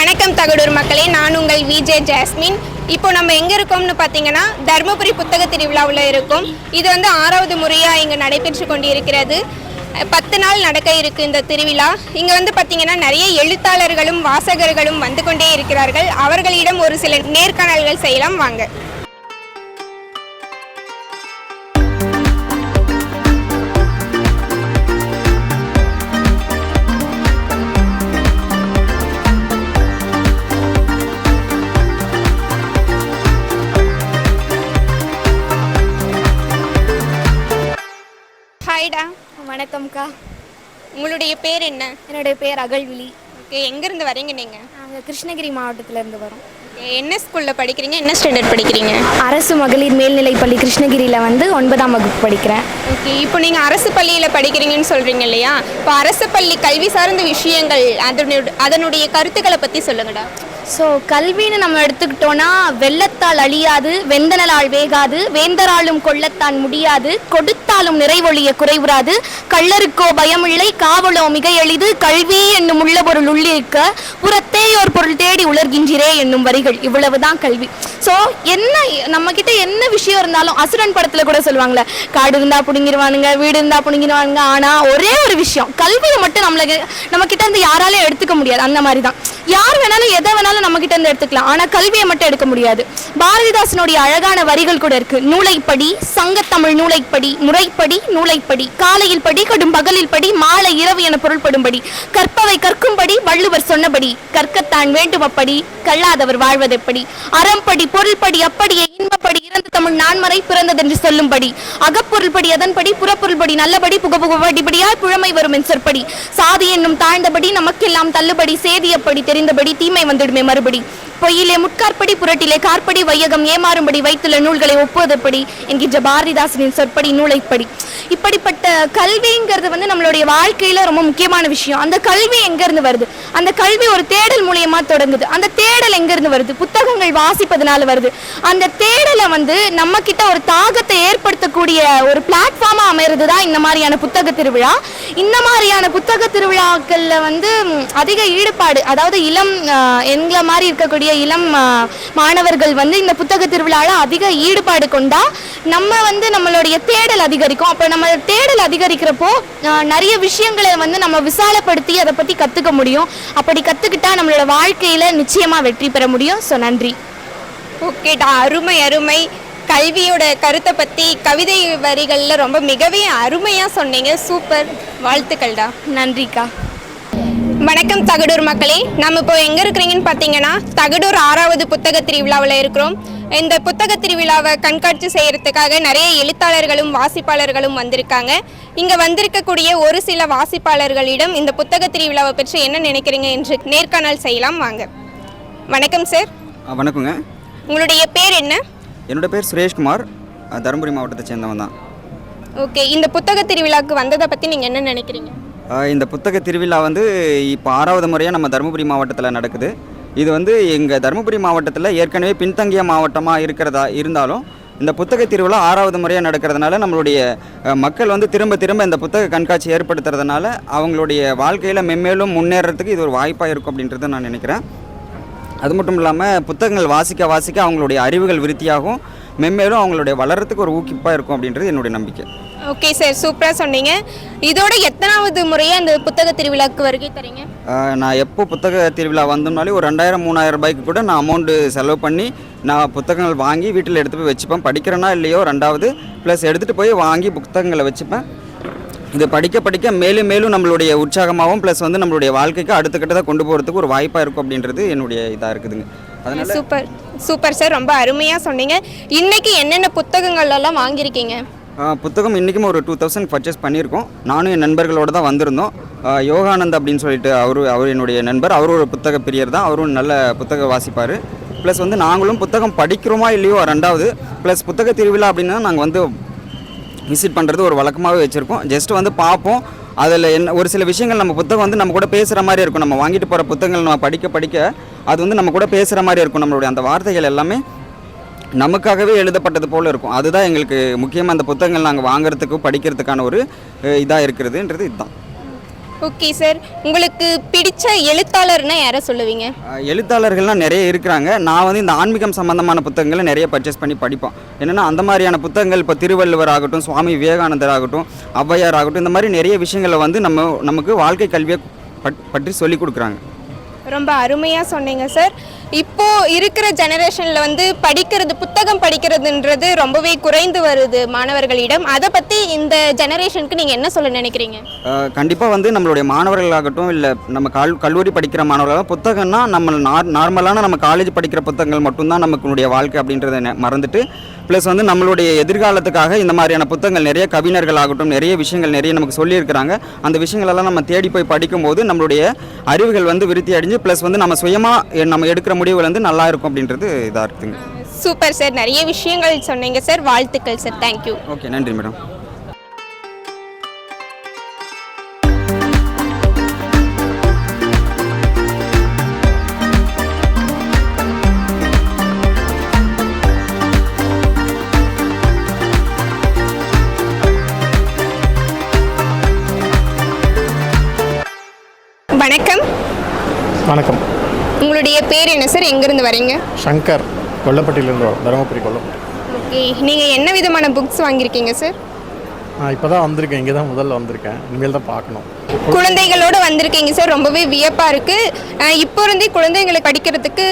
வணக்கம் தகடூர் மக்களே. நான் உங்கள் விஜே ஜாஸ்மின். இப்போ நம்ம எங்கே இருக்கோம்னு பார்த்தீங்கன்னா தருமபுரி புத்தக திருவிழாவில் இருக்கோம். இது வந்து ஆறாவது முறையாக இங்கே நடைபெற்று கொண்டிருக்கிறது. பத்து நாள் நடக்க இருக்கு இந்த திருவிழா. இங்கே வந்து பார்த்தீங்கன்னா நிறைய எழுத்தாளர்களும் வாசகர்களும் வந்து கொண்டே இருக்கிறார்கள். அவர்களிடம் ஒரு சில நேர்காணல்கள் செய்யலாம். வாங்க. உங்களுடைய பேர் என்ன? என்னுடைய பேர் அகல்விழி ஓகே எங்கேருந்து வரீங்க நீங்கள் நாங்கள் கிருஷ்ணகிரி மாவட்டத்திலேருந்து வரோம். என்ன ஸ்கூலில் படிக்கிறீங்க? என்ன ஸ்டாண்டர்ட் படிக்கிறீங்க? அரசு மகளிர் மேல்நிலைப்பள்ளி கிருஷ்ணகிரியில் வந்து ஒன்பதாம் வகுப்பு படிக்கிறேன். ஓகே இப்போ நீங்கள் அரசு பள்ளியில் படிக்கிறீங்கன்னு சொல்கிறீங்க இல்லையா? இப்போ அரசு பள்ளி கல்வி சார்ந்த விஷயங்கள் அதனுடைய அதனுடைய கருத்துக்களை பற்றி சொல்லுங்கடா. ஸோ கல்வின்னு நம்ம எடுத்துக்கிட்டோன்னா வெள்ளத்தால் அழியாது வெந்தனலால் வேகாது வேந்தராலும் கொள்ளத்தான் முடியாது கொடுத்தாலும் நிறைவொழிய குறைவுறாது கள்ளருக்கோ பயமில்லை காவலோ மிக எளிது கல்வி என்னும் உள்ள பொருள் உள்ளிருக்க புறத்தேயோர் பொருள் தேடி உலர்கின்றே என்னும் வரிகள். இவ்வளவுதான் கல்வி. ஸோ என்ன நம்ம கிட்ட என்ன விஷயம் இருந்தாலும் அசுரன் படத்தில் கூட சொல்லுவாங்களே காடு இருந்தால் புடுங்கிடுவானுங்க வீடு இருந்தால் புடுங்கிடுவானுங்க ஆனால் ஒரே ஒரு விஷயம் கல்வியை மட்டும் நம்மளுக்கு நம்ம கிட்ட இருந்து யாராலையும் எடுத்துக்க முடியாது. அந்த மாதிரி தான் யார் வேணாலும் எதை வேணாலும் நம்ம கிட்ட இருந்து எடுத்துக்கலாம். ஆனா கல்வியை மட்டும் எடுக்க முடியாது. பாரதிதாசனுடைய அழகான வரிகள் கூட இருக்கு. நூலைப்படி சங்கத்தமிழ் நூலைப்படி முறைப்படி நூலைப்படி காலையில் படி கடும் பகலில் படி மாலை இரவு என பொருள்படும்படி கற்பவை கற்கும்படி வள்ளுவர் சொன்னபடி கற்கத்தான் வேண்டும் அப்படி கல்லாதவர் வாழ்வதெப்படி அறம்படி பொருள்படி அப்படியே இன்பப்படி இறந்த தமிழ் நான்மறை பிறந்ததென்று சொல்லும்படி. அகப்பொருள்படி அதன்படி புறப்பொருள்படி நல்லபடி புகபுகபடிபடியாய் புழமை வரும் என் சொற்படி. சாதி என்னும் தாழ்ந்தபடி நமக்கெல்லாம் தள்ளுபடி சேதியப்படி தெரிந்தபடி தீமை வந்துடுமே மறுபடி. பொய்யிலே முட்கார்படி புரட்டிலே கார்படி வையகம் ஏமாறும்படி வைத்துள்ள நூல்களை ஒப்புவதப்படி? என்கின்ற பாரதிதாசனின் சொற்படி நூலைப்படி. இப்படிப்பட்ட கல்விங்கிறது வந்து நம்மளுடைய வாழ்க்கையில ரொம்ப முக்கியமான விஷயம். அந்த கல்வி எங்கேருந்து வருது? அந்த கல்வி ஒரு தேடல் மூலியமா தொடங்குது. அந்த தேடல் எங்கேருந்து வருது? புத்தகங்கள் வாசிப்பதனால வருது. அந்த தேடலை வந்து நம்ம கிட்ட ஒரு தாகத்தை ஏற்படுத்தக்கூடிய ஒரு பிளாட்ஃபார்மா அமைறது தான் இந்த மாதிரியான புத்தக திருவிழா. இந்த மாதிரியான புத்தக திருவிழாக்கள்ல வந்து அதிக ஈடுபாடு அதாவது இளம் எங்களை மாதிரி இருக்கக்கூடிய இளம் ஆஹ், மாணவர்கள் வந்து இந்த புத்தக திருவிழால அதிக ஈடுபாடு கொண்டா நம்ம வந்து நம்மளுடைய தேடல் அதிகரிக்கும். அப்போ நம்ம தேடல் அதிகரிக்கிறப்போ நிறைய விஷயங்களை வந்து நம்ம விசாலப்படுத்தி அதை பத்தி கத்துக்க முடியும். அப்படி கத்துக்கிட்டா நம்மளோட வாழ்க்கையில நிச்சயமா வெற்றி பெற முடியும். ஸோ நன்றி. ஓகேடா அருமை அருமை. கல்வியோட கருத்தை பற்றி கவிதை வரிகளில் ரொம்ப மிகவே அருமையாக சொன்னீங்க. சூப்பர். வாழ்த்துக்கள்டா நன்றிக்கா. வணக்கம் தகடூர் மக்களே. நம்ம இப்போ எங்கே இருக்கிறீங்கன்னு பார்த்தீங்கன்னா தகடூர் ஆறாவது புத்தக திருவிழாவில் இருக்கிறோம். இந்த புத்தக திருவிழாவை கண்காட்சி செய்யறதுக்காக நிறைய எழுத்தாளர்களும் வாசிப்பாளர்களும் வந்திருக்காங்க. இங்கே வந்திருக்கக்கூடிய ஒரு சில வாசிப்பாளர்களிடம் இந்த புத்தக திருவிழாவை பற்றி என்ன நினைக்கிறீங்க என்று நேர்காணல் செய்யலாம். வாங்க. வணக்கம் சார். வணக்கங்க. உங்களுடைய பேர் என்ன? என்னோட பேர் சுரேஷ்குமார். தருமபுரி மாவட்டத்தை சேர்ந்தவன் தான். ஓகே. இந்த புத்தக திருவிழாவுக்கு வந்ததை பற்றி நீங்கள் என்ன நினைக்கிறீங்க? இந்த புத்தக திருவிழா வந்து இப்போ ஆறாவது முறையாக நம்ம தருமபுரி மாவட்டத்தில் நடக்குது. இது வந்து எங்கள் தருமபுரி மாவட்டத்தில் ஏற்கனவே பின்தங்கிய மாவட்டமாக இருக்கிறதா இருந்தாலும் இந்த புத்தக திருவிழா ஆறாவது முறையாக நடக்கிறதுனால நம்மளுடைய மக்கள் வந்து திரும்ப திரும்ப இந்த புத்தக கண்காட்சி ஏற்படுத்துறதுனால அவங்களுடைய வாழ்க்கையில் மென்மேலும் முன்னேறதுக்கு இது ஒரு வாய்ப்பாக இருக்கும் அப்படின்றத நான் நினைக்கிறேன். அது மட்டும் இல்லாமல் புத்தகங்கள் வாசிக்க வாசிக்க அவங்களுடைய அறிவுகள் விருத்தியாகும். மென்மேலும் அவங்களுடைய வளர்கிறதுக்கு ஒரு ஊக்கிப்பாக இருக்கும் அப்படின்றது என்னுடைய நம்பிக்கை. ஓகே சார் சூப்பராக சொன்னீங்க. இதோட எத்தனாவது முறையாக இந்த புத்தக திருவிழாவுக்கு வருகை தரீங்க? நான் எப்போ புத்தக திருவிழா வந்தோம்னாலே ஒரு ரெண்டாயிரம் மூணாயிரம் ரூபாய்க்கு கூட நான் அமௌண்ட்டு செலவு பண்ணி நான் புத்தகங்கள் வாங்கி வீட்டில் எடுத்து போய் வச்சுப்பேன். படிக்கிறேனா இல்லையோ ரெண்டாவது. ப்ளஸ் எடுத்துகிட்டு போய் வாங்கி புத்தகங்களை வச்சுப்பேன். இது படிக்க படிக்க மேலும் மேலும் நம்மளுடைய உற்சாகமாகவும் ப்ளஸ் வந்து நம்மளுடைய வாழ்க்கைக்கு அடுத்த கட்டத்தை கொண்டு போகிறதுக்கு ஒரு வாய்ப்பாக இருக்கும் அப்படின்றது என்னுடைய இதாக இருக்குதுங்க. அதனால் சூப்பர். சூப்பர் சார் ரொம்ப அருமையாக சொன்னீங்க. இன்னைக்கு என்னென்ன புத்தகங்கள் எல்லாம் வாங்கியிருக்கீங்க? புத்தகம் இன்றைக்கும் ஒரு டூ தௌசண்ட் பர்ச்சேஸ் பண்ணியிருக்கோம். நானும் என் நண்பர்களோடு தான் வந்திருந்தோம். யோகானந்த் அப்படின்னு சொல்லிட்டு அவர் அவர் என்னுடைய நண்பர். அவரும் ஒரு புத்தக பிரியர் தான். அவரும் நல்ல புத்தக வாசிப்பார். ப்ளஸ் வந்து நாங்களும் புத்தகம் படிக்கிறோமா இல்லையோ ரெண்டாவது. ப்ளஸ் புத்தக திருவிழா அப்படின்னா நாங்கள் வந்து விசிட் பண்ணுறது ஒரு வழக்கமாகவே வச்சுருக்கோம். ஜஸ்ட் வந்து பார்ப்போம். அதில் என்ன ஒரு சில விஷயங்கள் நம்ம புத்தகம் வந்து நம்ம கூட பேசுகிற மாதிரி இருக்கும். நம்ம வாங்கிட்டு போகிற புத்தகங்கள் நம்ம படிக்க படிக்க அது வந்து நம்ம கூட பேசுகிற மாதிரி இருக்கும். நம்மளுடைய அந்த வார்த்தைகள் எல்லாமே நமக்காகவே எழுதப்பட்டது போல் இருக்கும். அதுதான் எங்களுக்கு முக்கியமாக அந்த புத்தகங்கள் நாங்கள் வாங்குறதுக்கு படிக்கிறதுக்கான ஒரு இதாக இருக்கிறதுன்றது இதுதான். Okay sir. உங்களுக்கு பிடிச்ச எழுத்தாளர்னா யாரை சொல்லுவீங்க? எழுத்தாளர்கள்லாம் நிறைய இருக்கிறாங்க. நான் வந்து இந்த ஆன்மீகம் சம்பந்தமான புத்தகங்களை நிறைய பர்ச்சேஸ் பண்ணி படிப்போம் என்னென்னா அந்த மாதிரியான புத்தகங்கள் இப்போ திருவள்ளுவர் ஆகட்டும் சுவாமி விவேகானந்தர் ஆகட்டும் ஔவையார் ஆகட்டும் இந்த மாதிரி நிறைய விஷயங்களை வந்து நம்ம நமக்கு வாழ்க்கை கல்வியை பற்றி சொல்லி கொடுக்குறாங்க. ரொம்ப அருமையாக சொன்னீங்க சார். இப்போ இருக்கிற ஜெனரேஷனில் வந்து படிக்கிறது புத்தகம் படிக்கிறதுன்றது ரொம்பவே குறைந்து வருது மாணவர்களிடம். அதை பற்றி இந்த ஜெனரேஷனுக்கு நீங்கள் என்ன சொல்ல நினைக்கிறீங்க? கண்டிப்பாக வந்து நம்மளுடைய மாணவர்களாகட்டும் இல்லை நம்ம கல் கல்லூரி படிக்கிற மாணவர்களாக புத்தகம்னா நம்ம நார் நார்மலான நம்ம காலேஜ் படிக்கிற புத்தகங்கள் மட்டும்தான் நமக்குடைய வாழ்க்கை அப்படின்றத மறந்துட்டு ப்ளஸ் வந்து நம்மளுடைய எதிர்காலத்துக்காக இந்த மாதிரியான புத்தகங்கள் நிறைய கவிஞர்கள் ஆகட்டும் நிறைய விஷயங்கள் நிறைய நமக்கு சொல்லியிருக்கிறாங்க. அந்த விஷயங்களெல்லாம் நம்ம தேடி போய் படிக்கும்போது நம்மளுடைய அறிவுகள் வந்து விருத்தி அடைஞ்சு ப்ளஸ் வந்து நம்ம சுயமாக நம்ம எடுக்கிற முடிவுகள் வந்து நல்லா இருக்கும் அப்படின்றது இதாக இருக்குங்க சூப்பர் சார். நிறைய விஷயங்கள் சொன்னீங்க சார். வாழ்த்துக்கள் சார். தேங்க்யூ ஓகே நன்றி மேடம். வணக்கம். உங்களுடைய பேர் என்ன சார்? எங்கேருந்து வரீங்க? சங்கர் கொல்லப்பட்டியிலேருந்து வரோம் தருமபுரி கொல்லப்பட்டி ஓகே. நீங்கள் என்ன விதமான புக்ஸ் வாங்கியிருக்கீங்க சார்? நான் இப்போ தான் வந்திருக்கேன். இங்கே தான் முதல்ல வந்திருக்கேன். இனிமேல் தான் பார்க்கணும். குழந்தைகளோட வந்திருக்கீங்க சார். ரொம்பவே வியப்பாக இருக்குது இப்போ இருந்தே குழந்தைங்களுக்கு படிக்கிறதுக்கு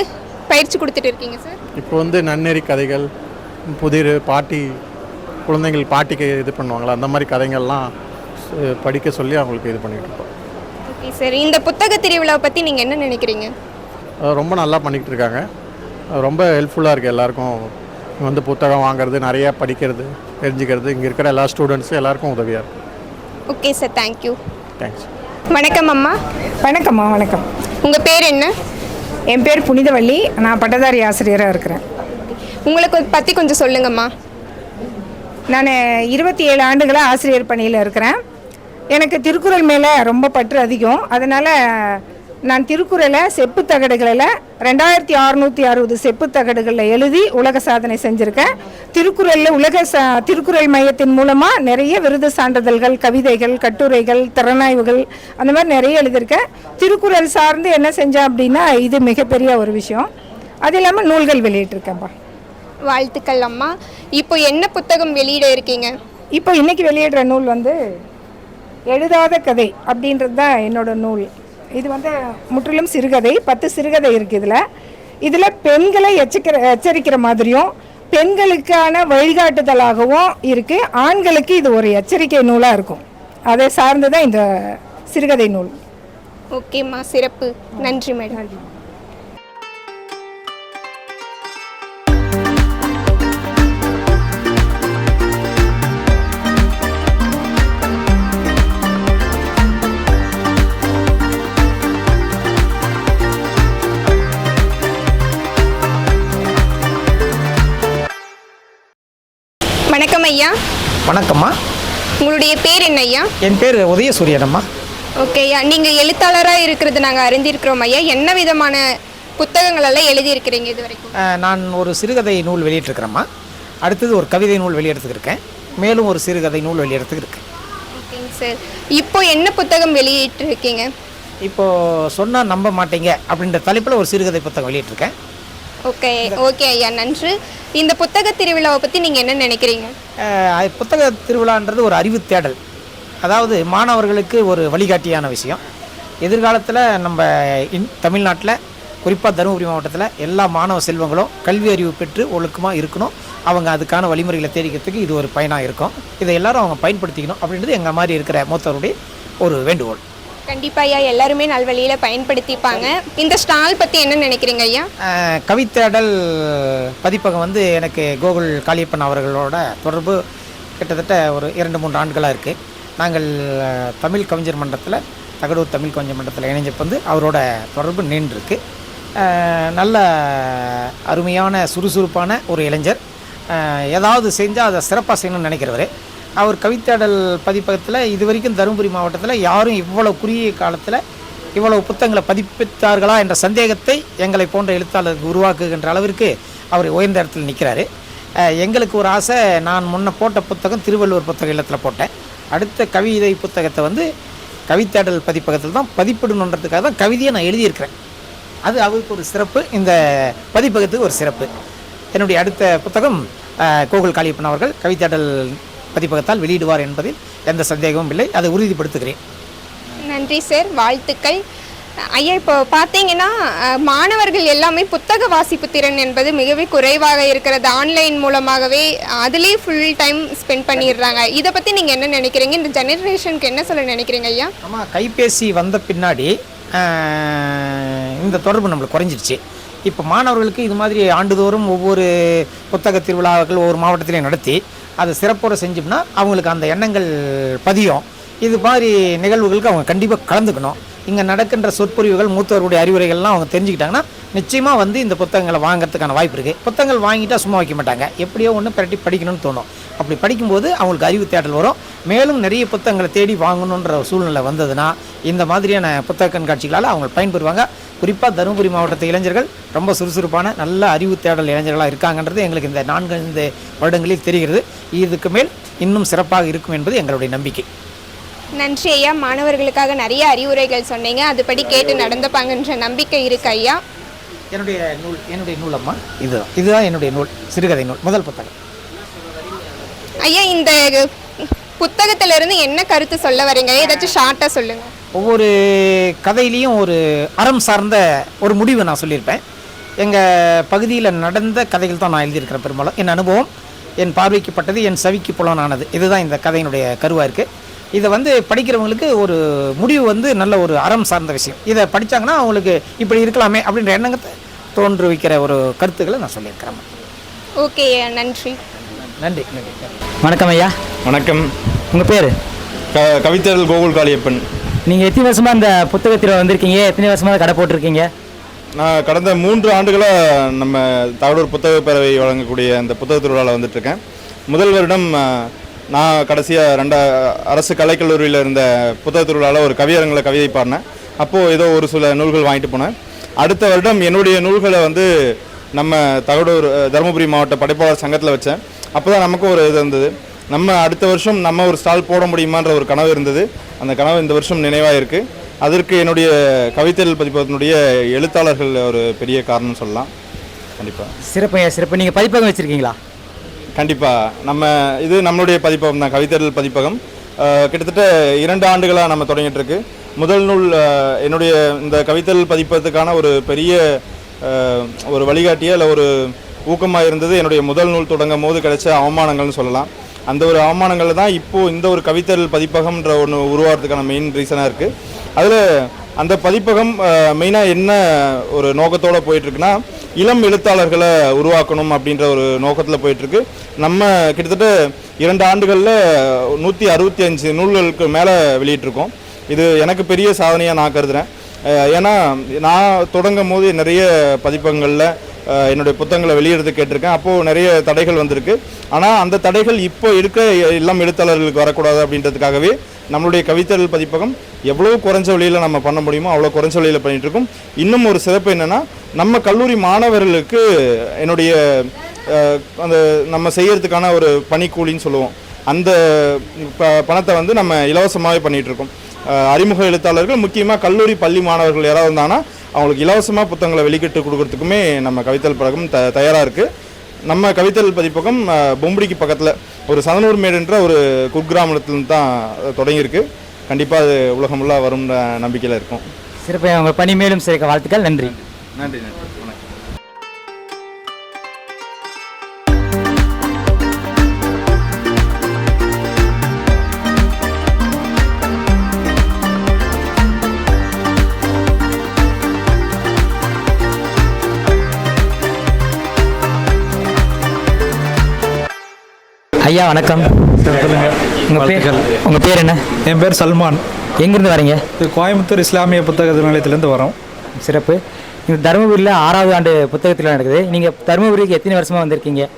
பயிற்சி கொடுத்துட்டு இருக்கீங்க சார்? இப்போ வந்து நன்னெறி கதைகள் புதிர் பாட்டி குழந்தைகள் பாட்டிக்கு இது பண்ணுவாங்களா? அந்த மாதிரி கதைகள்லாம் படிக்க சொல்லி அவங்களுக்கு இது பண்ணிகிட்டு இருக்கோம். ஓகே சார் இந்த புத்தக திருவிழாவை பற்றி நீங்கள் என்ன நினைக்கிறீங்க? அது ரொம்ப நல்லா பண்ணிக்கிட்டு இருக்காங்க. ரொம்ப ஹெல்ப்ஃபுல்லாக இருக்குது எல்லாருக்கும். இங்க வந்து புத்தகம் வாங்குறது நிறைய படிக்கிறது தெரிஞ்சுக்கிறது. இங்கே இருக்கிற எல்லா ஸ்டூடெண்ட்ஸும் எல்லாருக்கும் உதவியாக இருக்குது ஓகே சார் தேங்க்யூ தேங்க்ஸ் வணக்கம் அம்மா. வணக்கம்மா வணக்கம். உங்கள் பேர் என்ன? என் பேர் புனிதவள்ளி. நான் பட்டதாரி ஆசிரியராக இருக்கிறேன். உங்களுக்கு பற்றி கொஞ்சம் சொல்லுங்கம்மா. நான் இருபத்தி ஏழு ஆண்டுகளாக ஆசிரியர் பணியில் இருக்கிறேன். எனக்கு திருக்குறள் மேலே ரொம்ப பற்று அதிகம். அதனால் நான் திருக்குறளை செப்பு தகடுகளில் ரெண்டாயிரத்தி அறுநூற்றி அறுபது செப்பு தகடுகளில் எழுதி உலக சாதனை செஞ்சுருக்கேன். திருக்குறளில் உலக சா திருக்குறள் மையத்தின் மூலமாக நிறைய விருது சான்றிதழ்கள் கவிதைகள் கட்டுரைகள் திறனாய்வுகள் அந்த மாதிரி நிறைய எழுதியிருக்கேன். திருக்குறள் சார்ந்து என்ன செஞ்சேன் அப்படின்னா இது மிகப்பெரிய ஒரு விஷயம். அது இல்லாமல் நூல்கள் வெளியிட்டிருக்கேன்ப்பா. வாழ்த்துக்கள் அம்மா. இப்போ என்ன புத்தகம் வெளியிட இருக்கீங்க? இப்போ இன்னைக்கு வெளியிடுற நூல் வந்து எழுதாத கதை அப்படின்றது தான் என்னோட நூல். இது வந்து முற்றிலும் சிறுகதை பத்து சிறுகதை இருக்குது இதில். இதில் பெண்களை எச்சரிக்கிற எச்சரிக்கிற மாதிரியும் பெண்களுக்கான வழிகாட்டுதலாகவும் இருக்குது ஆண்களுக்கு இது ஒரு எச்சரிக்கை நூலாக இருக்கும். அதை சார்ந்து தான் இந்த சிறுகதை நூல். ஓகேம்மா சிறப்பு. நன்றி மேடம். ஐயா? வணக்கம்மா. உங்களுடைய பேர் என்ன ஐயா? என் பேர் உதயசூரியனம்மா. ஓகே ஐயா நீங்கள் எழுத்தாளராக இருக்கிறது நாங்கள் அறிந்திருக்கிறோம் ஐயா. என்ன விதமான புத்தகங்கள் எல்லாம் எழுதியிருக்கிறீங்க இது வரைக்கும்? நான் ஒரு சிறுகதை நூல் வெளியிட்டிருக்கிறேம்மா. அடுத்தது ஒரு கவிதை நூல் வெளியிடத்துக்கு இருக்கேன் மேலும் ஒரு சிறுகதை நூல் வெளியிடத்துக்கு இருக்கேன் ஓகேங்க சார். இப்போ என்ன புத்தகம் வெளியிட்டிருக்கீங்க? இப்போது சொன்னால் நம்ப மாட்டீங்க அப்படின்ற தலைப்பில் ஒரு சிறுகதை புத்தகம் வெளியிட்டிருக்கேன். ஓகே ஓகே ஐயா நன்று. இந்த புத்தக திருவிழாவை பற்றி நீங்கள் என்ன நினைக்கிறீங்க? புத்தக திருவிழான்றது ஒரு அறிவு தேடல். அதாவது மாணவர்களுக்கு ஒரு வழிகாட்டியான விஷயம். எதிர்காலத்தில் நம்ம இன் தமிழ்நாட்டில் குறிப்பாக தருமபுரி மாவட்டத்தில் எல்லா மாணவ செல்வங்களும் கல்வி அறிவு பெற்று ஒழுக்கமாக இருக்கணும். அவங்க அதுக்கான வழிமுறைகளை தேடிக்கிறதுக்கு இது ஒரு பயனாக இருக்கும். இதை எல்லாரும் அவங்க பயன்படுத்திக்கணும் அப்படின்றது எங்கள் மாதிரி இருக்கிற மூத்தவருடைய ஒரு வேண்டுகோள். கண்டிப்பாக ஐயா எல்லாருமே நல்வழியில் பயன்படுத்திப்பாங்க. இந்த ஸ்டால் பற்றி என்ன நினைக்கிறீங்க ஐயா? கவித்தேடல் பதிப்பகம் வந்து எனக்கு கோகுல் காளியப்பன் அவர்களோட தொடர்பு கிட்டத்தட்ட ஒரு இரண்டு மூன்று ஆண்டுகளாக இருக்குது நாங்கள் தமிழ் கவிஞர் மன்றத்தில் தகடூர் தமிழ் கவிஞர் மன்றத்தில் இணைஞ்சப்ப வந்து அவரோட தொடர்பு நின்றுருக்கு நல்ல அருமையான சுறுசுறுப்பான ஒரு இளைஞர். ஏதாவது செஞ்சால் அதை சிறப்பாக செய்யணும்னு நினைக்கிறவர். அவர் கவித்தாடல் பதிப்பகத்தில் இது வரைக்கும் தருமபுரி மாவட்டத்தில் யாரும் இவ்வளவு குறுகிய காலத்தில் இவ்வளவு புத்தகங்களை பதிப்பித்தார்களா என்ற சந்தேகத்தை எங்களை போன்ற எழுத்தாளருக்கு உருவாக்குகின்ற அளவிற்கு அவர் உயர்ந்த இடத்துல நிற்கிறாரு. எங்களுக்கு ஒரு ஆசை நான் முன்ன போட்ட புத்தகம் திருவள்ளுவர் புத்தக இல்லத்தில் போட்டேன். அடுத்த கவிதை புத்தகத்தை வந்து கவித்தாடல் பதிப்பகத்தில் தான் பதிப்பிடணுன்றதுக்காக தான் கவிதையை நான் எழுதியிருக்கிறேன். அது அவருக்கு ஒரு சிறப்பு இந்த பதிப்பகத்துக்கு ஒரு சிறப்பு. என்னுடைய அடுத்த புத்தகம் கோகுல் காளியப்பன் அவர்கள் கவித்தாடல் பதிப்பகத்தால் வெளியிடுவார் என்பதில் எந்த சந்தேகமும் இல்லை. அதை உறுதிப்படுத்துகிறேன். நன்றி சார். வாழ்த்துக்கள். ஐயா இப்போ பார்த்தீங்கன்னா மாணவர்கள் எல்லாமே புத்தக வாசிப்பு திறன் என்பது மிகவே குறைவாக இருக்கிறது. ஆன்லைன் மூலமாகவே அதிலே ஃபுல் டைம் ஸ்பெண்ட் பண்ணிடுறாங்க. இதை பற்றி நீங்கள் என்ன நினைக்கிறீங்க? இந்த ஜெனரேஷனுக்கு என்ன சொல்ல நினைக்கிறீங்க ஐயா? ஆமாம் கைபேசி வந்த பின்னாடி இந்த தொடர்பு நம்மளுக்கு குறைஞ்சிருச்சு இப்போ மாணவர்களுக்கு இது மாதிரி ஆண்டுதோறும் ஒவ்வொரு புத்தக திருவிழாக்கள் ஒவ்வொரு மாவட்டத்திலையும் நடத்தி அதை சிறப்போடு செஞ்சோம்னா அவங்களுக்கு அந்த எண்ணங்கள் பதியும். இது மாதிரி நிகழ்வுகளுக்கு அவங்க கண்டிப்பாக கலந்துக்கணும். இங்கே நடக்கின்ற சொற்பொழிவுகள் மூத்தவர்களுடைய அறிவுரைகள்லாம் அவங்க தெரிஞ்சுக்கிட்டாங்கன்னா நிச்சயமாக வந்து இந்த புத்தகங்களை வாங்குறதுக்கான வாய்ப்பு இருக்குது புத்தகங்கள் வாங்கிட்டால் சும்மா வைக்க மாட்டாங்க. எப்படியோ ஒன்று பிரட்டி படிக்கணும்னு தோணும். அப்படி படிக்கும்போது அவங்களுக்கு அறிவு தேடல் வரும். மேலும் நிறைய புத்தகங்களை தேடி வாங்கணுன்ற சூழ்நிலை வந்ததுன்னா இந்த மாதிரியான புத்தக கண்காட்சிகளால் அவங்க பயன்பெறுவாங்க. குறிப்பாக தருமபுரி மாவட்டத்து இளைஞர்கள் ரொம்ப சுறுசுறுப்பான நல்ல அறிவு தேடல் இளைஞர்களாக இருக்காங்கன்றது எங்களுக்கு இந்த நான்கு ஐந்து வருடங்களில் தெரிகிறது. இதுக்கு மேல் இன்னும் சிறப்பாக இருக்கும் என்பது எங்களுடைய நம்பிக்கை. நன்றி ஐயா. மாணவர்களுக்காக நிறைய அறிவுரைகள் சொன்னீங்க. அதுபடி கேட்டு நடந்துப்பாங்கன்ற நம்பிக்கை இருக்கு ஐயா. என்னுடைய நூல் என்னுடைய நூல் அம்மா. இதுதான் இதுதான் என்னுடைய நூல் சிறுகதை நூல் முதல் புத்தகம். ஐயா இந்த புத்தகத்திலிருந்து என்ன கருத்து சொல்ல வரீங்க? ஏதாச்சும் ஷார்ட்டாக சொல்லுங்க. ஒவ்வொரு கதையிலையும் ஒரு அறம் சார்ந்த ஒரு முடிவை நான் சொல்லியிருப்பேன். எங்கள் பகுதியில் நடந்த கதைகள் தான் நான் எழுதியிருக்கிறேன் பெரும்பாலும். என் அனுபவம் என் பார்வைக்குப்பட்டது என் செவிக்கு புலனானது. இதுதான் இந்த கதையினுடைய கருவாக இருக்குது இதை வந்து படிக்கிறவங்களுக்கு ஒரு முடிவு வந்து நல்ல ஒரு அறம் சார்ந்த விஷயம். இதை படித்தாங்கன்னா அவங்களுக்கு இப்படி இருக்கலாமே அப்படின்ற எண்ணங்கத்தை தோன்று வைக்கிற ஒரு கருத்துக்களை நான் சொல்லியிருக்கிறேன். ஓகே நன்றி. நன்றி. நன்றி வணக்கம் ஐயா. வணக்கம். உங்கள் பேர்? க கவித்தேடல் கோகுல் காளியப்பன் நீங்கள் எத்தனை வருஷமாக இந்த புத்தகத்தில் வந்திருக்கீங்க? எத்தனை வருஷமாக கடை போட்டிருக்கீங்க? நான் கடந்த மூன்று ஆண்டுகளாக நம்ம தகடூர் புத்தக பேரவை வழங்கக்கூடிய அந்த புத்தக திருவிழாவில் வந்துட்டுருக்கேன் முதல் வருடம் நான் கடைசியாக ரெண்டா அரசு கலைக்கல்லூரியில் இருந்த புத்தக திருவிழாவில் ஒரு கவியரங்கில் கவிதை பாடினேன். அப்போது ஏதோ ஒரு சில நூல்கள் வாங்கிட்டு போனேன். அடுத்த வருடம் என்னுடைய நூல்களை வந்து நம்ம தகடூர் தருமபுரி மாவட்ட படைப்பாளர் சங்கத்தில் வச்சேன். அப்போ தான் நமக்கும் ஒரு இது இருந்தது. நம்ம அடுத்த வருஷம் நம்ம ஒரு ஸ்டால் போட முடியுமான்ற ஒரு கனவு இருந்தது. அந்த கனவு இந்த வருஷம் நினைவாக இருக்குது அதற்கு என்னுடைய கவிதைகள் பதிப்பதனுடைய எழுத்தாளர்கள் ஒரு பெரிய காரணம் சொல்லலாம். கண்டிப்பாக சிறப்பு சிறப்பு நீங்கள் பதிப்பகம் வச்சுருக்கீங்களா? கண்டிப்பாக நம்ம இது நம்மளுடைய பதிப்பகம் தான் கவிதைகள் பதிப்பகம். கிட்டத்தட்ட இரண்டு ஆண்டுகளாக நம்ம தொடங்கிட்டு இருக்கு முதல் நூல் என்னுடைய இந்த கவிதைகள் பதிப்பதுக்கான ஒரு பெரிய ஒரு வழிகாட்டிய இல்லை ஒரு ஊக்கமாக இருந்தது என்னுடைய முதல் நூல் தொடங்கும் போது கிடைச்ச அவமானங்கள்னு சொல்லலாம். அந்த ஒரு அவமானங்கள் தான் இப்போது இந்த ஒரு கவிதைகள் பதிப்பகம்ன்ற ஒன்று உருவாகிறதுக்கான மெயின் ரீசனாக இருக்குது அதில் அந்த பதிப்பகம் மெயினாக என்ன ஒரு நோக்கத்தோடு போயிட்டுருக்குன்னா இளம் எழுத்தாளர்களை உருவாக்கணும் அப்படின்ற ஒரு நோக்கத்தில் போயிட்டுருக்கு. நம்ம கிட்டத்தட்ட இரண்டு ஆண்டுகளில் நூற்றி அறுபத்தி அஞ்சு நூல்களுக்கு மேலே வெளியிட்டிருக்கோம். இது எனக்கு பெரிய சாதனையாக நான் கருதுகிறேன் ஏன்னா நான் தொடங்கும் போது நிறைய பதிப்பகங்களில் என்னுடைய புத்தகங்களை வெளியிடுறது கேட்டிருக்கேன். அப்போது நிறைய தடைகள் வந்திருக்கு. ஆனால் அந்த தடைகள் இப்போ இருக்க இளம் எழுத்தாளர்களுக்கு வரக்கூடாது அப்படின்றதுக்காகவே நம்மளுடைய கவிதைகள் பதிப்பகம் எவ்வளோ குறைஞ்ச வழியில் நம்ம பண்ண முடியுமோ அவ்வளோ குறைஞ்ச வழியில் பண்ணிட்டு இருக்கோம். இன்னும் ஒரு சிறப்பு என்னென்னா நம்ம கல்லூரி மாணவர்களுக்கு என்னுடைய அந்த நம்ம செய்யறதுக்கான ஒரு பணிக்கூலின்னு சொல்லுவோம். அந்த ப- பணத்தை வந்து நம்ம இலவசமாகவே பண்ணிகிட்ருக்கோம் இருக்கோம். அறிமுக எழுத்தாளர்கள் முக்கியமாக கல்லூரி பள்ளி மாணவர்கள் யாராவது இருந்தாங்கன்னா அவங்களுக்கு இலவசமாக புத்தகங்களை வெளிக்கிட்டு கொடுக்கறதுக்குமே நம்ம கவித்தல் பழகம் த தயாராக இருக்குது நம்ம கவித்தல் பதிப்பகம் பொம்படிக்கு பக்கத்தில் ஒரு சதனூர் மேடுன்ற ஒரு குக்கிராமத்துலேருந்து தான் தொடங்கியிருக்கு. கண்டிப்பாக அது உலகம் ஃபுல்லாக வரும்ன்ற நம்பிக்கையில் இருக்கும். சிறப்பு ஐயா உங்கள் பணி மேலும் சிறக்க வாழ்த்துக்கள். நன்றி. நன்றி நன்றி. ஐயா வணக்கம். உங்கள் பேர்? உங்கள் பேர் என்ன? என் பேர் சல்மான். எங்கேருந்து வரீங்க? இது கோயம்புத்தூர் இஸ்லாமிய புத்தக நிலையத்திலேருந்து வரோம். சிறப்பு. இந்த தருமபுரியில் ஆறாவது ஆண்டு புத்தகத்தில் நடக்குது. நீங்கள் தருமபுரிக்கு எத்தனை வருஷமாக வந்திருக்கீங்க?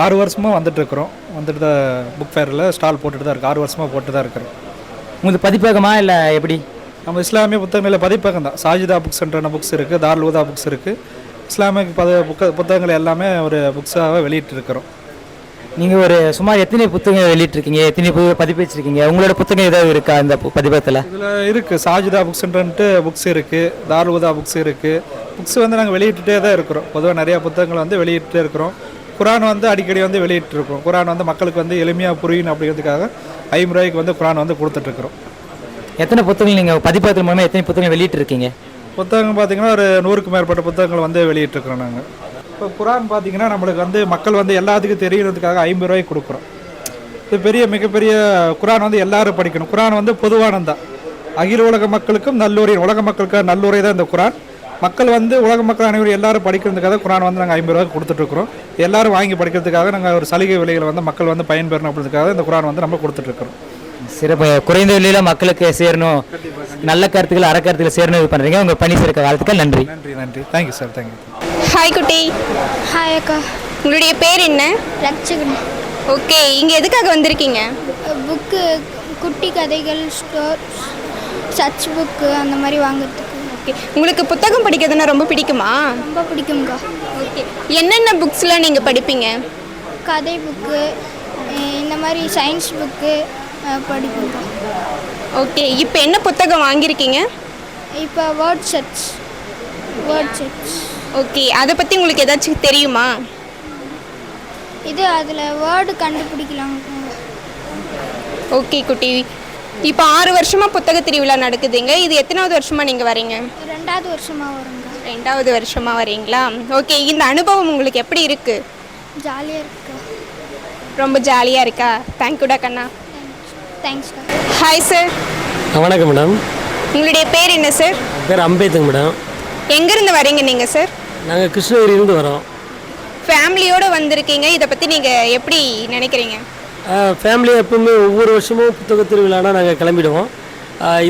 ஆறு வருஷமாக வந்துட்டு இருக்கிறோம் வந்துட்டு தான் புக் ஃபேரில் ஸ்டால் போட்டுட்டு தான் இருக்கு ஆறு வருஷமாக போட்டு தான் இருக்கிறோம். உங்களுக்கு பதிப்பகமா இல்லை எப்படி? நம்ம இஸ்லாமிய புத்தக நிலை பதிப்பகம் தான். சாஜிதா புக்ஸ் என்ற புக்ஸ் இருக்குது தாருல் உதா புக்ஸ் இருக்குது இஸ்லாமிய பத புக்க புத்தகங்கள் எல்லாமே ஒரு புக்ஸாக வெளியிட்டு இருக்கிறோம் நீங்கள் ஒரு சுமார் எத்தனை புத்தகம் வெளியிட்டிருக்கீங்க? எத்தனை பதிப்பு வச்சிருக்கீங்க உங்களோட புத்தகம் ஏதாவது இருக்கா இந்த பு- பதிப்பகத்தில்? இதில் இருக்குது சாஜிதா புக்ஸ் சென்டர்ன்ட்டு புக்ஸ் இருக்குது தாருகுதா புக்ஸ் இருக்குது புக்ஸ் வந்து நாங்கள் வெளியிட்டுட்டே தான் இருக்கிறோம். பொதுவாக நிறையா புத்தகங்கள் வந்து வெளியிட்டே இருக்கிறோம். குரான் வந்து அடிக்கடி வந்து வெளியிட்டிருக்கோம். குரான் வந்து மக்களுக்கு வந்து எளிமையாக புரியணும் அப்படிங்கிறதுக்காக ஐம்பது ரூபாய்க்கு வந்து குரான் வந்து கொடுத்துட்ருக்குறோம். எத்தனை புத்தகங்கள் நீங்கள் பதிப்பகத்தின் மூலமாக எத்தனை புத்தகம் வெளியிட்டிருக்கீங்க? புத்தகம் பார்த்தீங்கன்னா ஒரு நூறுக்கும் மேற்பட்ட புத்தகங்கள் வந்து வெளியிட்டிருக்கிறோம் நாங்கள் இப்போ குரான் பார்த்தீங்கன்னா நம்மளுக்கு வந்து மக்கள் வந்து எல்லாத்துக்கும் தெரியறதுக்காக ஐம்பது ரூபாய்க்கு கொடுக்குறோம். இது பெரிய மிகப்பெரிய குரான் வந்து எல்லாரும் படிக்கணும். குரான் வந்து பொதுவானது தான் அகில உலக மக்களுக்கும் நல்லுரை உலக மக்களுக்கு நல்லுரை தான் இந்த குரான். மக்கள் வந்து உலக மக்கள் அனைவரும் எல்லாரும் படிக்கிறதுக்காக குரான் வந்து நாங்கள் ஐம்பது ரூபாய்க்கு கொடுத்துட்ருக்குறோம் எல்லாரும் வாங்கி படிக்கிறதுக்காக நாங்கள் ஒரு சலுகை விலைகளை வந்து மக்கள் வந்து பயன்பெறணும் அப்படின்றதுக்காக இந்த குரான் வந்து நம்ம கொடுத்துட்ருக்குறோம் சிறப்பு. குறைந்த விலையில் மக்களுக்கு சேரணும். நல்ல கருத்துக்கள் அறக்கருத்துக்கள் சேரணும் இது பண்ணுறீங்க உங்கள் பணி சிறக்க வாழ்த்துக்கள். நன்றி. நன்றி நன்றி. Thank you sir thank you hi குட்டி. ஹாய் அக்கா. உங்களுடைய பேர் என்ன? ரட்சகன் ஓகே இங்கே எதுக்காக வந்திருக்கீங்க? புக்கு குட்டி கதைகள் ஸ்டோர் சர்ச் புக்கு அந்த மாதிரி வாங்குறதுக்கு. ஓகே உங்களுக்கு புத்தகம் படிக்கிறதுனா ரொம்ப பிடிக்குமா? ரொம்ப பிடிக்கும்க்கா. ஓகே என்னென்ன புக்ஸ்லாம் நீங்கள் படிப்பீங்க? கதை புக்கு இந்த மாதிரி சயின்ஸ் புக்கு படிப்போம்க்கா ஓகே இப்போ என்ன புத்தகம் வாங்கியிருக்கீங்க? இப்போ word search word search okay அதை பற்றி உங்களுக்கு ஏதாச்சும் தெரியுமா? இது அதில் வேர்டு கண்டுபிடிக்கலாம். ஓகே குட்டி. இப்போ ஆறு வருஷமாக புத்தக திருவிழா நடக்குதுங்க. இது எத்தனாவது வருஷமாக நீங்கள் வரீங்க? ரெண்டாவது வருஷமாக வருங்க. ரெண்டாவது வருஷமாக வரீங்களா? ஓகே இந்த அனுபவம் உங்களுக்கு எப்படி இருக்குது ஜாலியாக இருக்குக்கா ரொம்ப ஜாலியாக இருக்கா? தேங்க்யூடா கண்ணா. தேங்க்ஸ்க்கா ஹாய் சார் வணக்கம் மேடம் உங்களுடைய பேர் என்ன சார் பேர் அம்பேத்கர் மேடம் எங்கேருந்து வரீங்க நீங்கள் சார் நாங்கள் கிருஷ்ணகிரியிலேருந்து வரோம். ஃபேமிலியோடு வந்திருக்கீங்க. இதை பற்றி நீங்கள் எப்படி நினைக்கிறீங்க? ஃபேமிலியாக எப்பவுமே ஒவ்வொரு வருஷமும் புத்தக திருவிழானா நாங்கள் கிளம்பிடுவோம்.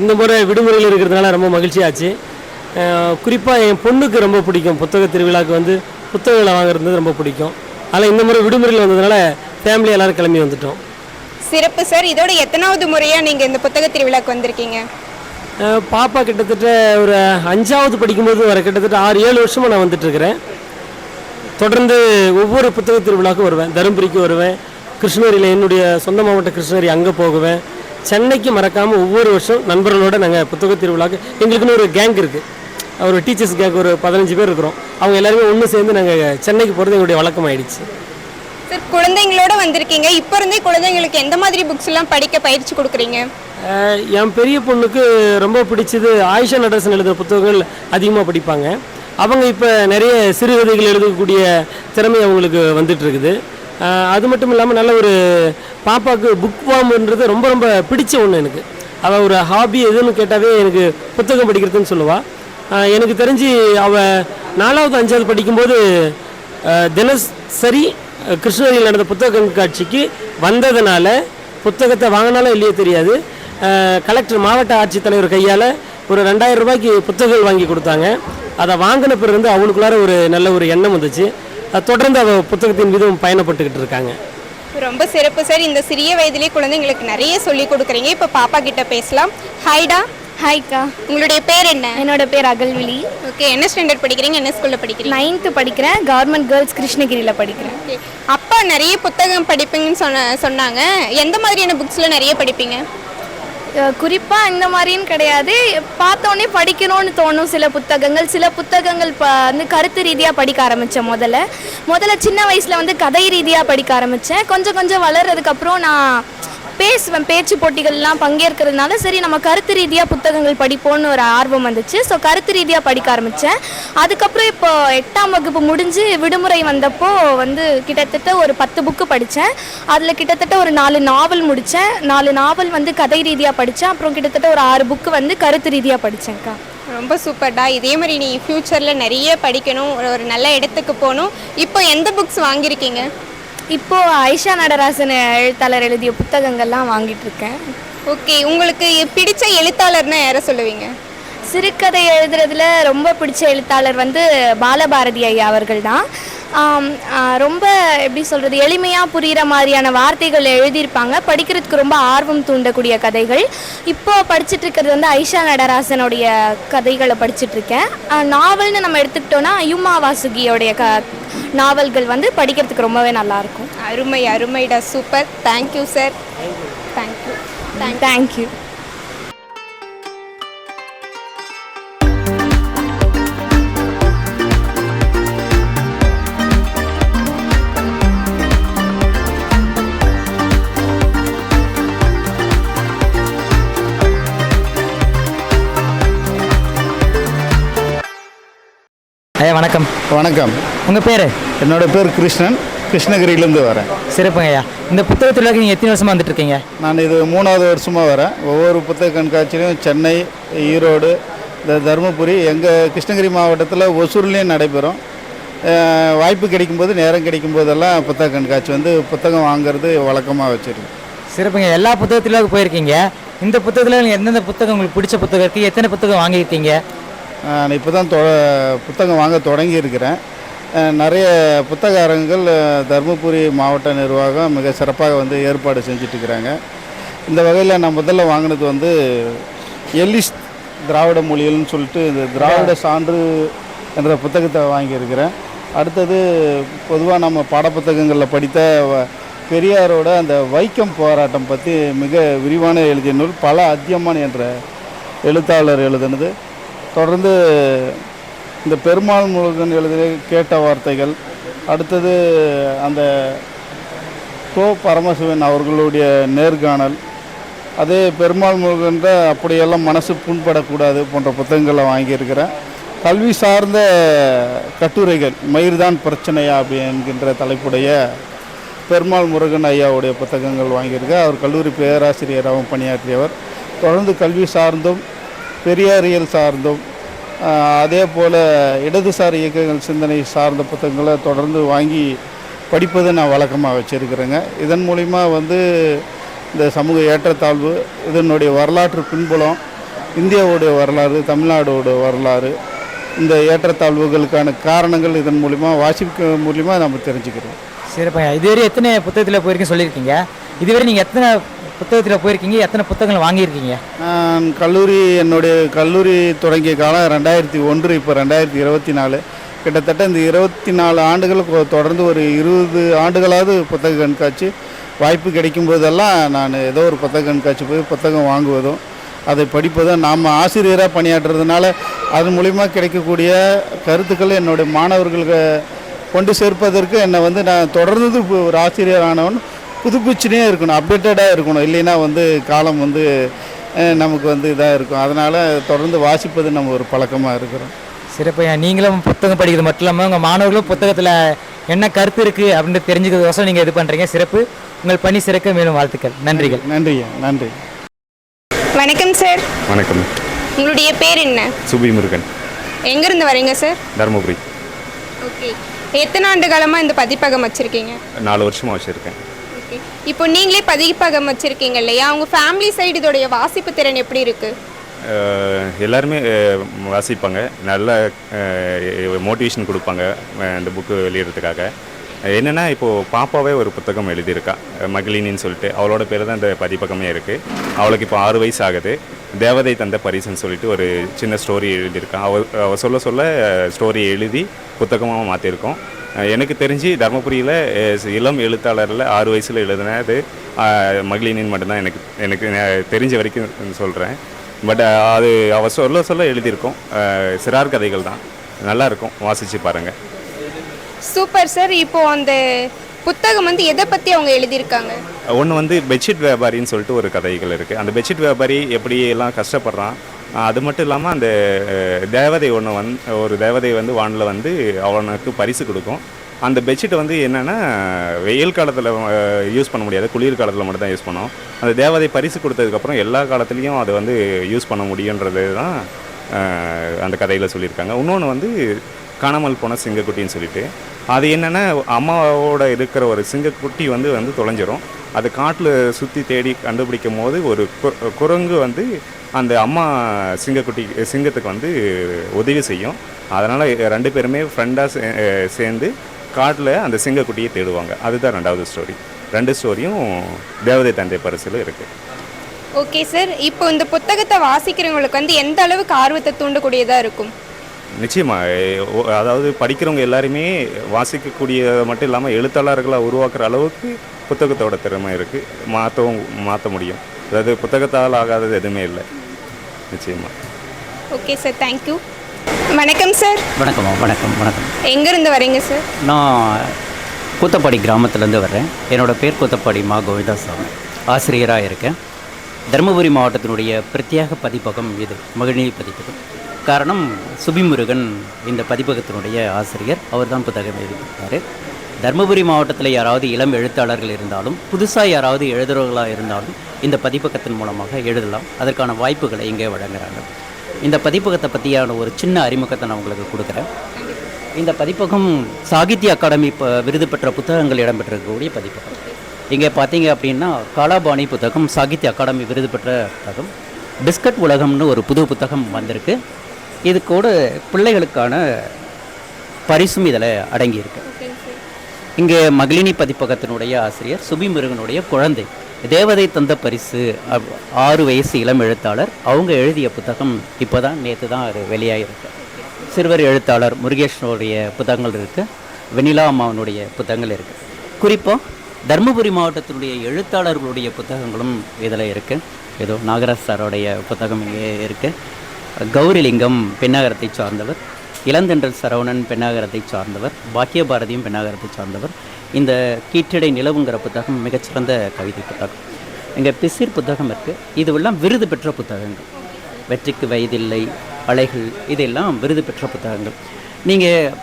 இந்த முறை விடுமுறையில் இருக்கிறதுனால ரொம்ப மகிழ்ச்சியாச்சு. குறிப்பாக என் பொண்ணுக்கு ரொம்ப பிடிக்கும். புத்தக திருவிழாவுக்கு வந்து புத்தகங்களை வாங்குறது ரொம்ப பிடிக்கும். ஆனால் இந்த முறை விடுமுறையில் வந்ததுனால ஃபேமிலி எல்லோரும் கிளம்பி வந்துட்டோம். சிறப்பு சார் இதோட எத்தனாவது முறையாக நீங்கள் இந்த புத்தக திருவிழாக்கு வந்திருக்கீங்க? பாப்பா கிட்டத்தட்ட ஒரு அஞ்சாவது படிக்கும்போது வர கிட்டத்தட்ட ஆறு ஏழு வருஷமாக நான் வந்துட்டுருக்கிறேன். தொடர்ந்து ஒவ்வொரு புத்தக திருவிழாவுக்கும் வருவேன். தருமபுரிக்கு வருவேன். கிருஷ்ணகிரியில் என்னுடைய சொந்த மாவட்டம் கிருஷ்ணகிரி அங்கே போகுவேன். சென்னைக்கு மறக்காமல் ஒவ்வொரு வருஷம் நண்பர்களோடு நாங்கள் புத்தக திருவிழாவுக்கு எங்களுக்குன்னு ஒரு கேங் இருக்குது ஒரு டீச்சர்ஸ் கேங் ஒரு பதினஞ்சு பேர் இருக்கிறோம். அவங்க எல்லாருமே ஒன்று சேர்ந்து நாங்கள் சென்னைக்கு போகிறது எங்களுடைய வழக்கமாயிடுச்சு. சார் குழந்தைங்களோட வந்திருக்கீங்க. இப்போ இருந்தே குழந்தைங்களுக்கு எந்த மாதிரி புக்ஸ் எல்லாம் படிக்க பயிற்சி கொடுக்குறீங்க? என் பெரிய பொண்ணுக்கு ரொம்ப பிடிச்சது ஆயிஷா நடராசன் எழுதுகிற புத்தகங்கள் அதிகமாக படிப்பாங்க. அவங்க இப்போ நிறைய சிறுகதைகள் எழுதக்கூடிய திறமை அவங்களுக்கு வந்துட்டு இருக்குது அது மட்டும் இல்லாமல் நல்ல ஒரு பாப்பாவுக்கு புக் வாம்ன்றது ரொம்ப ரொம்ப பிடிச்ச ஒன்று எனக்கு. அவள் ஒரு ஹாபி எதுன்னு கேட்டாவே எனக்கு புத்தகம் படிக்கிறதுன்னு சொல்லுவாள் எனக்கு தெரிஞ்சு அவள் நாலாவது அஞ்சாவது படிக்கும்போது தினசரி கிருஷ்ணகிரியில் நடந்த புத்தக கண்காட்சிக்கு வந்ததுனால புத்தகத்தை வாங்கினாலும் இல்லையோ தெரியாது. கலெக்டர் மாவட்ட ஆட்சித்தலைவர் கையால் ஒரு ரெண்டாயிரம் ரூபாய்க்கு புத்தகங்கள் வாங்கி கொடுத்தாங்க. அதை வாங்கின பிறகு வந்து அவளுக்குள்ளார ஒரு நல்ல ஒரு எண்ணம் வந்துச்சு. அதை தொடர்ந்து அவள் புத்தகத்தின் மீதும் பயணப்பட்டுக்கிட்டு இருக்காங்க. ரொம்ப சிறப்பு சார். இந்த சிறிய வயதிலே குழந்தைங்களுக்கு நிறைய சொல்லி கொடுக்குறீங்க. இப்போ பாப்பா கிட்ட பேசலாம். ஹைடா ஹாய்க்கா உங்களுடைய பேர் என்ன? என்னோட பேர் அகல்விழி. ஓகே என்ன ஸ்டாண்டர்ட் படிக்கிறீங்க? என்ன ஸ்கூலில் படிக்கிறீங்க? நைன்த்து படிக்கிறேன் கவர்மெண்ட் கேர்ள்ஸ் கிருஷ்ணகிரியில் படிக்கிறேன். அப்பா நிறைய புத்தகம் படிப்பீங்கன்னு சொன்ன சொன்னாங்க. எந்த மாதிரியான புக்ஸ்ல நிறைய படிப்பீங்க? குறிப்பாக இந்த மாதிரின்னு கிடையாது. பார்த்தோன்னே படிக்கணும்னு தோணும் சில புத்தகங்கள். சில புத்தகங்கள் ப வந்து கருத்து ரீதியாக படிக்க ஆரம்பித்தேன் முதல்ல. முதல்ல சின்ன வயசில் வந்து கதை ரீதியாக படிக்க ஆரம்பித்தேன் கொஞ்சம் கொஞ்சம் வளர்றதுக்கப்புறம் நான் பேசுவேன். பேச்சு போட்டிகள்லாம் பங்கேற்கிறதுனால சரி நம்ம கருத்து ரீதியாக புத்தகங்கள் படிப்போம்னு ஒரு ஆர்வம் வந்துச்சு. ஸோ கருத்து ரீதியாக படிக்க ஆரம்பித்தேன் அதுக்கப்புறம் இப்போ எட்டாம் வகுப்பு முடிஞ்சு விடுமுறை வந்தப்போ வந்து கிட்டத்தட்ட ஒரு பத்து புக்கு படித்தேன் அதில் கிட்டத்தட்ட ஒரு நாலு நாவல் முடித்தேன் நாலு நாவல் வந்து கதை ரீதியாக படித்தேன் அப்புறம் கிட்டத்தட்ட ஒரு ஆறு புக்கு வந்து கருத்து ரீதியாக படித்தேன்க்கா ரொம்ப சூப்பர்டா. இதே மாதிரி நீ ஃப்யூச்சரில் நிறைய படிக்கணும். ஒரு ஒரு நல்ல இடத்துக்கு போகணும். இப்போ எந்த புக்ஸ் வாங்கியிருக்கீங்க? இப்போ ஐஷா நடராசன் எழுத்தாளர் எழுதிய புத்தகங்கள்லாம் வாங்கிட்டு இருக்கேன் ஓகே உங்களுக்கு பிடிச்ச எழுத்தாளர்னா யாரை சொல்லுவீங்க? சிறுகதை எழுதுறதுல ரொம்ப பிடிச்ச எழுத்தாளர் வந்து பாலபாரதி ஐயா அவர்கள் தான். ரொம்ப எப்படி சொல்கிறது எளிமையாக புரிகிற மாதிரியான வார்த்தைகள் எழுதியிருப்பாங்க. படிக்கிறதுக்கு ரொம்ப ஆர்வம் தூண்டக்கூடிய கதைகள். இப்போ படிச்சுட்டு இருக்கிறது வந்து ஐஷா நடராசனுடைய கதைகளை படிச்சுட்டு இருக்கேன் ஆஹ் நாவல்னு நம்ம எடுத்துக்கிட்டோன்னா யுமா வாசுகியோடைய க நாவல்கள் வந்து படிக்கிறதுக்கு ரொம்பவே நல்லாயிருக்கும். அருமை அருமைடா super. Thank you sir thank you thank you ஐயா வணக்கம். வணக்கம். உங்கள் பேர்? என்னோட பேர் கிருஷ்ணன். கிருஷ்ணகிரியிலேருந்து வரேன். சிறப்புங்க ஐயா. இந்த புத்தக திருவிழாக்கு நீங்கள் எத்தனை வருஷமாக வந்துட்டு இருக்கீங்க நான் இது மூணாவது வருஷமாக வரேன். ஒவ்வொரு புத்தக கண்காட்சியிலையும் சென்னை ஈரோடு இந்த தருமபுரி எங்கள் கிருஷ்ணகிரி மாவட்டத்தில் ஒசூர்லேயும் நடைபெறும். வாய்ப்பு கிடைக்கும்போது நேரம் கிடைக்கும் போதெல்லாம் புத்தக கண்காட்சி வந்து புத்தகம் வாங்குறது வழக்கமாக வச்சுருக்கேன். சிறப்புங்க எல்லா புத்தக திருவிழாவுக்கு போயிருக்கீங்க. இந்த புத்தகத்தில் எந்தெந்த புத்தகம் உங்களுக்கு பிடிச்ச புத்தகம் இருக்குது எத்தனை புத்தகம் வாங்கியிருக்கீங்க? நான் இப்போ தான் தொ புத்தகம் வாங்க தொடங்கியிருக்கிறேன். நிறைய புத்தக அரங்குகள் தருமபுரி மாவட்ட நிர்வாகம் மிக சிறப்பாக வந்து ஏற்பாடு செஞ்சிட்ருக்கிறாங்க இந்த வகையில் நான் முதல்ல வாங்கினது வந்து எல்லிஸ் திராவிட மொழிகள்னு சொல்லிட்டு இந்த திராவிட சான்று என்ற புத்தகத்தை வாங்கியிருக்கிறேன். அடுத்தது பொதுவாக நம்ம பாடப்புத்தகங்களில் படித்த பெரியாரோட அந்த வைக்கம் போராட்டம் பற்றி மிக விரிவான எழுதிய நூல் பல அத்தியமான் என்ற எழுத்தாளர் எழுதினது. தொடர்ந்து இந்த பெருமாள் முருகன் எழுதிய கேட்ட வார்த்தைகள் அடுத்தது அந்த கோ பரமசிவன் அவர்களுடைய நேர்காணல் அதே பெருமாள் முருகன்ற அப்படியெல்லாம் மனசு புண்படக்கூடாது போன்ற புத்தகங்களை வாங்கியிருக்கிறேன் கல்வி சார்ந்த கட்டுரைகள் மயிர்தான் பிரச்சனையா அப்படி என்கின்ற தலைப்புடைய பெருமாள் முருகன் ஐயாவுடைய புத்தகங்கள் வாங்கியிருக்கேன் அவர் கல்லூரி பேராசிரியராகவும் பணியாற்றியவர். தொடர்ந்து கல்வி சார்ந்தும் பெரியாரியல் சார்ந்தும் அதே போல் இடதுசாரி இயக்கங்கள் சிந்தனை சார்ந்த புத்தகங்களை தொடர்ந்து வாங்கி படிப்பதை நான் வழக்கமாக வச்சுருக்கிறேங்க. இதன் மூலிமா வந்து இந்த சமூக ஏற்றத்தாழ்வு இதனுடைய வரலாற்று பின்புலம் இந்தியாவுடைய வரலாறு தமிழ்நாடோட வரலாறு இந்த ஏற்றத்தாழ்வுகளுக்கான காரணங்கள் இதன் மூலிமா வாசிக்க மூலிமா நம்ம தெரிஞ்சுக்கிறோம். சரிப்பா இதுவரை எத்தனை புத்தகத்தில் போயிருக்கீங்க சொல்லியிருக்கீங்க? இதுவரை நீங்கள் எத்தனை புத்தகத்தில் போயிருக்கீங்க? எத்தனை புத்தகங்கள் வாங்கியிருக்கீங்க? நான் கல்லூரி என்னுடைய கல்லூரி தொடங்கிய காலம் ரெண்டாயிரத்தி ஒன்று இப்போ ரெண்டாயிரத்தி இருபத்தி நாலு. கிட்டத்தட்ட இந்த இருபத்தி நாலு ஆண்டுகள் தொடர்ந்து ஒரு இருபது ஆண்டுகளாவது புத்தக கண்காட்சி வாய்ப்பு கிடைக்கும் போதெல்லாம் நான் ஏதோ ஒரு புத்தக கண்காட்சி போய் புத்தகம் வாங்குவதும் அதை படிப்பதும் நாம் ஆசிரியராக பணியாற்றுறதுனால அதன் மூலிமா கிடைக்கக்கூடிய கருத்துக்கள் என்னுடைய மாணவர்களுக்கு கொண்டு சேர்ப்பதற்கு என்னை வந்து நான் தொடர்ந்து இப்போ ஒரு ஆசிரியர் ஆனவன் புதுப்பிச்சுனே இருக்கணும் அப்டேட்டடாக இருக்கணும். இல்லைன்னா வந்து காலம் வந்து நமக்கு வந்து இதாக இருக்கும். அதனால் தொடர்ந்து வாசிப்பது நம்ம ஒரு பழக்கமாக இருக்கிறோம். சிறப்புங்க நீங்களும் புத்தகம் படிக்கிறது மட்டும் இல்லாமல் உங்கள் மாணவர்களும் புத்தகத்தில் என்ன கருத்து இருக்குது அப்படின்னு தெரிஞ்சுக்கிறதுக்கோசரம் நீங்கள் இது பண்ணுறீங்க சிறப்பு. உங்கள் பணி சிறக்க மேலும் வாழ்த்துக்கள். நன்றிகள். நன்றி நன்றி. வணக்கம் சார். வணக்கம். உங்களுடைய பேர் என்ன? சுபி முருகன் எங்கேருந்து வரீங்க சார்? தருமபுரி. ஓகே. எத்தனை ஆண்டு காலமாக இந்த பதிப்பகம் வச்சுருக்கீங்க? நாலு வருஷமாக வச்சுருக்கேன். இப்போ நீங்களே பதிப்பகம் வச்சுருக்கீங்க இல்லையா? உங்கள் ஃபேமிலி சைடு இதோடைய வாசிப்பு திறன் எப்படி இருக்குது எல்லாருமே வாசிப்பாங்க. நல்ல மோட்டிவேஷன் கொடுப்பாங்க இந்த புக்கு வெளியிடுறதுக்காக. என்னென்னா இப்போது பாப்பாவே ஒரு புத்தகம் எழுதியிருக்கா மகிழினின்னு சொல்லிட்டு. அவளோட பேர் தான் இந்த பதிப்பகமே இருக்குது அவளுக்கு இப்போ ஆறு வயசு ஆகுது. தேவதை தந்த பரிசுன்னு சொல்லிட்டு ஒரு சின்ன ஸ்டோரி எழுதியிருக்கான் அவ அவள் சொல்ல சொல்ல ஸ்டோரி எழுதி புத்தகமாக மாற்றிருக்கோம் எனக்கு தெரிஞ்சு தர்மபுரியில் இளம் எழுத்தாளரில் ஆறு வயசில் எழுதினது அஹ், மகளினின் மட்டும்தான் எனக்கு எனக்கு தெரிஞ்ச வரைக்கும் சொல்கிறேன் பட் அது அவ சொல்ல சொல்ல எழுதியிருக்கோம். சிறார் கதைகள் தான். நல்லா இருக்கும் வாசித்து பாருங்கள் சூப்பர் சார். இப்போ அந்த புத்தகம் வந்து எதை பற்றி அவங்க எழுதியிருக்காங்க? ஒன்று வந்து பெட்ஷீட் வியாபாரின்னு சொல்லிட்டு ஒரு கதைகள் இருக்குது அந்த பெட்ஷீட் வியாபாரி எப்படி எல்லாம் கஷ்டப்படுறான் அது மட்டும் இல்லாமல் அந்த தேவதை ஒன்று வந் ஒரு தேவதை வந்து வானில் வந்து அவனுக்கு பரிசு கொடுக்கும். அந்த பெட்ஷீட் வந்து என்னென்னா வெயில் காலத்தில் யூஸ் பண்ண முடியாது. குளிர் காலத்தில் மட்டும் தான் யூஸ் பண்ணோம். அந்த தேவதை பரிசு கொடுத்ததுக்கப்புறம் எல்லா காலத்துலேயும் அதை வந்து யூஸ் பண்ண முடியுன்றது தான் அந்த கதையில் சொல்லியிருக்காங்க. இன்னொன்று வந்து காணாமல் போன சிங்கக்குட்டின்னு சொல்லிட்டு. அது என்னென்னா அம்மாவோட இருக்கிற ஒரு சிங்கக்குட்டி வந்து வந்து தொலைஞ்சிரும். அது காட்டில் சுற்றி தேடி கண்டுபிடிக்கும் போது ஒரு குரங்கு வந்து அந்த அம்மா சிங்கக்குட்டி சிங்கத்துக்கு வந்து உதவி செய்யும். அதனால் ரெண்டு பேருமே ஃப்ரெண்டாக சேர்ந்து காட்டில் அந்த சிங்கக்குட்டியை தேடுவாங்க. அதுதான் ரெண்டாவது ஸ்டோரி ரெண்டு ஸ்டோரியும் தேவதை தந்தை பரிசில் இருக்குது ஓகே சார் இப்போ இந்த புத்தகத்தை வாசிக்கிறவங்களுக்கு வந்து எந்த அளவுக்கு ஆர்வத்தை தூண்டக்கூடியதாக இருக்கும்? நிச்சயமாக அதாவது படிக்கிறவங்க எல்லாருமே வாசிக்கக்கூடிய மட்டும் இல்லாமல் எழுத்தாளர்களாக உருவாக்குற அளவுக்கு புத்தகத்தோட திறமை இருக்குது மாற்றவும் மாற்ற முடியும். அதாவது புத்தகத்தால் ஆகாதது எதுவுமே இல்லை. நிச்சயமாக ஓகே சார் தேங்க்யூ வணக்கம் சார் வணக்கம்மா வணக்கம் வணக்கம். எங்கேருந்து வரீங்க சார் நான் கூத்தப்பாடி கிராமத்துலேருந்து வர்றேன். என்னோடய பேர் கூத்தப்பாடி மா கோவிந்தாசாமி. ஆசிரியராக இருக்கேன். தருமபுரி மாவட்டத்தினுடைய பிரத்யேக பதிப்பகம் இது. மகிழ்நீதி பதிப்பகம். காரணம் சுபிமுருகன் இந்த பதிப்பகத்தினுடைய ஆசிரியர். அவர் தான் புத்தகம் எழுதியிருக்காரு. தருமபுரி மாவட்டத்தில் யாராவது இளம் எழுத்தாளர்கள் இருந்தாலும் புதுசாக யாராவது எழுதுறவர்களாக இருந்தாலும் இந்த பதிப்பகத்தின் மூலமாக எழுதலாம். அதற்கான வாய்ப்புகளை இங்கே வழங்குறாங்க. இந்த பதிப்பகத்தை பற்றியான ஒரு சின்ன அறிமுகத்தை நான் உங்களுக்கு கொடுக்குறேன். இந்த பதிப்பகம் சாகித்ய அகாடமி ப விருது பெற்ற புத்தகங்கள் இடம்பெற்றிருக்கக்கூடிய பதிப்பகம். இங்கே பார்த்தீங்க அப்படின்னா காலாபாணி புத்தகம் சாகித்ய அகாடமி விருது பெற்ற புத்தகம் பிஸ்கட் உலகம்னு ஒரு புது புத்தகம் வந்திருக்கு. இது கூட பிள்ளைகளுக்கான பரிசும் இதில் அடங்கியிருக்கு. இங்கே மகளினி பதிப்பகத்தினுடைய ஆசிரியர் சுபி முருகனுடைய குழந்தை தேவதை தந்த பரிசு ஆறு வயசு இளம் எழுத்தாளர். அவங்க எழுதிய புத்தகம் இப்போ தான் நேற்று தான் அது வெளியாகிருக்கு சிறுவர் எழுத்தாளர் முருகேஷனுடைய புத்தகங்கள் இருக்குது வெனிலா அம்மாவனுடைய புத்தகங்கள் இருக்குது குறிப்பாக தருமபுரி மாவட்டத்தினுடைய எழுத்தாளர்களுடைய புத்தகங்களும் இதில் இருக்குது ஏதோ நாகராஜ் சாரோடைய புத்தகம் இங்கே இருக்குது கௌரிலிங்கம் பெண்ணாகரத்தை சார்ந்தவர் இளந்தென்றல் சரவணன் பெண்ணாகரத்தை சார்ந்தவர் பாக்கியபாரதியும் பெண்ணாகரத்தை சார்ந்தவர். இந்த கீற்றடை நிலவுங்கிற புத்தகம் மிகச்சிறந்த கவிதை புத்தகம். இங்கே பிசிர் புத்தகம் இருக்குது இதுவெல்லாம் விருது பெற்ற புத்தகங்கள். வெற்றிக்கு வயதில்லை அலைகள் இதெல்லாம் விருது பெற்ற புத்தகங்கள். நீங்கள்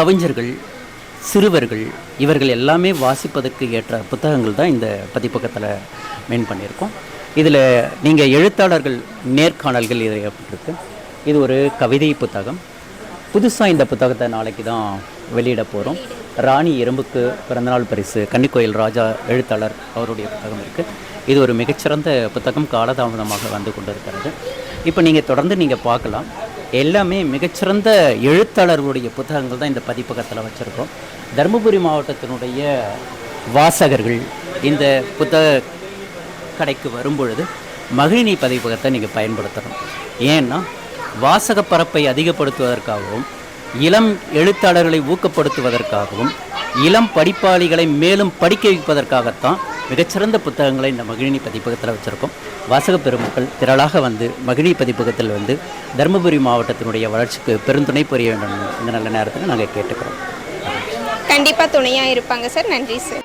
கவிஞர்கள் சிறுவர்கள் இவர்கள் எல்லாமே வாசிப்பதற்கு ஏற்ற புத்தகங்கள் தான் இந்த பதிப்பகத்தில் மெயின் பண்ணியிருக்கோம். இதில் நீங்கள் எழுத்தாளர்கள் நேர்காணல்கள் இது ஏற்பட்டிருக்கு இது ஒரு கவிதை புத்தகம். புதுசாக இந்த புத்தகத்தை நாளைக்கு தான் வெளியிட போகிறோம் ராணி எறும்புக்கு பிறந்தநாள் பரிசு கன்னிக்கோயில் ராஜா எழுத்தாளர் அவருடைய புத்தகம் இருக்குது இது ஒரு மிகச்சிறந்த புத்தகம் காலதாமதமாக வந்து கொண்டிருக்கிறது. இப்போ நீங்கள் தொடர்ந்து நீங்கள் பார்க்கலாம். எல்லாமே மிகச்சிறந்த எழுத்தாளர்களுடைய புத்தகங்கள் தான் இந்த பதிப்பகத்தில் வச்சுருக்கோம். தருமபுரி மாவட்டத்தினுடைய வாசகர்கள் இந்த புத்தக கடைக்கு வரும்பொழுது மகிழினி பதிப்பகத்தை நீங்கள் பயன்படுத்தணும். ஏன்னா வாசக பரப்பை அதிகப்படுத்துவதற்காகவும் இளம் எழுத்தாளர்களை ஊக்கப்படுத்துவதற்காகவும் இளம் படிப்பாளிகளை மேலும் படிக்க வைப்பதற்காகத்தான் மிகச்சிறந்த புத்தகங்களை இந்த மகிழினி பதிப்பகத்தில் வச்சுருக்கோம். வாசக பெருமக்கள் திரளாக வந்து மகிழினி பதிப்பகத்தில் வந்து தருமபுரி மாவட்டத்தினுடைய வளர்ச்சிக்கு பெருந்துணை புரிய வேண்டும் இந்த நல்ல நேரத்தில் நாங்கள் கேட்டுக்கிறோம். கண்டிப்பாக துணையாக இருப்பாங்க சார். நன்றி சார்.